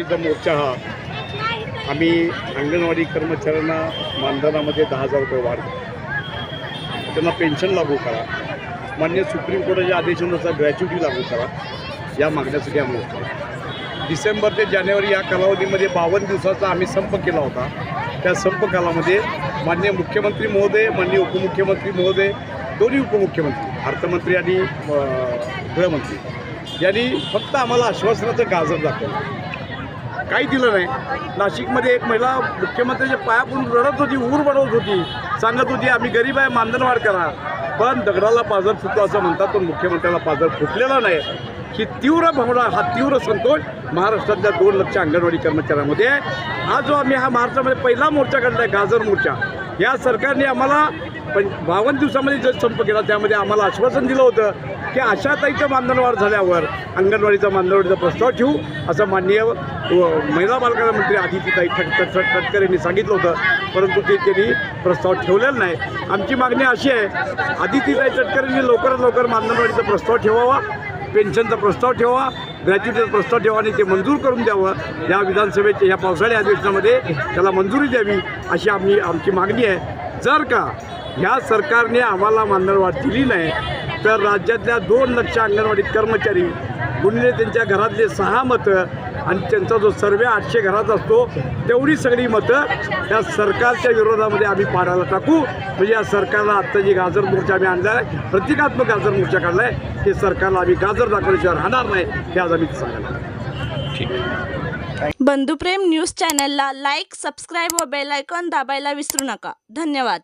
विरुद्ध मोर्चा हा आम्ही अंगणवाडी कर्मचाऱ्यांना मानधनामध्ये दहा हजार रुपये वाढ त्यांना पेन्शन लागू करा. मान्य सुप्रीम कोर्टाच्या आदेशानुसार ग्रॅच्युटी लागू करा. या मागण्यासाठी आम्ही होतो. डिसेंबर ते जानेवारी या कालावधीमध्ये बावन्न दिवसाचा आम्ही संप केला होता. त्या संप कालामध्ये मान्य मुख्यमंत्री महोदय मान्य उपमुख्यमंत्री महोदय दोन्ही उपमुख्यमंत्री अर्थमंत्री आणि गृहमंत्री यांनी फक्त आम्हाला आश्वासनाचं गाजर दाखवलं. काही दिलं नाही. नाशिकमध्ये एक महिला मुख्यमंत्र्याच्या पाया पडून रडत होती ऊर बडवत होती. सांगत होती आम्ही गरीब आहे मानधनवाढ करा. पण दगडाला पाजर फुटतो असं म्हणतात पण मुख्यमंत्र्याला पाजर फुटलेला नाही. ही तीव्र भावना हा तीव्र संतोष महाराष्ट्रातल्या दोन लक्ष अंगणवाडी कर्मचाऱ्यांमध्ये आहे. हा जो आम्ही हा महाराष्ट्रामध्ये पहिला मोर्चा काढला आहे गाजर मोर्चा या सरकारने आम्हाला पण बावन्न दिवसामध्ये जो संप केला त्यामध्ये आम्हाला आश्वासन दिलं होतं की आशाताईचं मानधनवाढ झाल्यावर अंगणवाडीचा मानधनवाढीचा प्रस्ताव ठेवू असं माननीय व महिला बालकल्याण मंत्री आदितीताई ठट ठट ठटकर यांनी सांगितलं होतं. परंतु ते त्यांनी प्रस्ताव ठेवलेला नाही. आमची मागणी अशी आहे आदितीताई तटकर यांनी लवकरात लवकर मानधनवाढीचा प्रस्ताव ठेवावा पेन्शनचा प्रस्ताव ठेवा ग्रॅच्युटीचा प्रस्ताव ठेवा आणि ते मंजूर करून द्यावं. या विधानसभेच्या या पावसाळी अधिवेशनामध्ये त्याला मंजुरी द्यावी अशी आम्ही आमची मागणी आहे. जर का ह्या सरकारने आम्हाला मानधनवाढ दिली नाही तर राज्यातल्या दोन लक्ष अंगणवाडी कर्मचारी गुणले त्यांच्या घरातले सहा मतं आणि त्यांचा जो सर्वे आठशे घरात असतो तेवढी सगळी मतं त्या सरकारच्या विरोधामध्ये आम्ही पाडायला टाकू. म्हणजे या सरकारला आत्ता जी गाजर मोर्चा आम्ही आणला आहे प्रतिकात्मक गाजर मोर्चा काढला आहे हे सरकारला आम्ही गाजर दाखवल्याशिवाय राहणार नाही हे आज आम्ही सांगायला बंधुप्रेम न्यूज चॅनलला लाईक सबस्क्राईब व बेल आयकॉन दाबायला विसरू नका. धन्यवाद.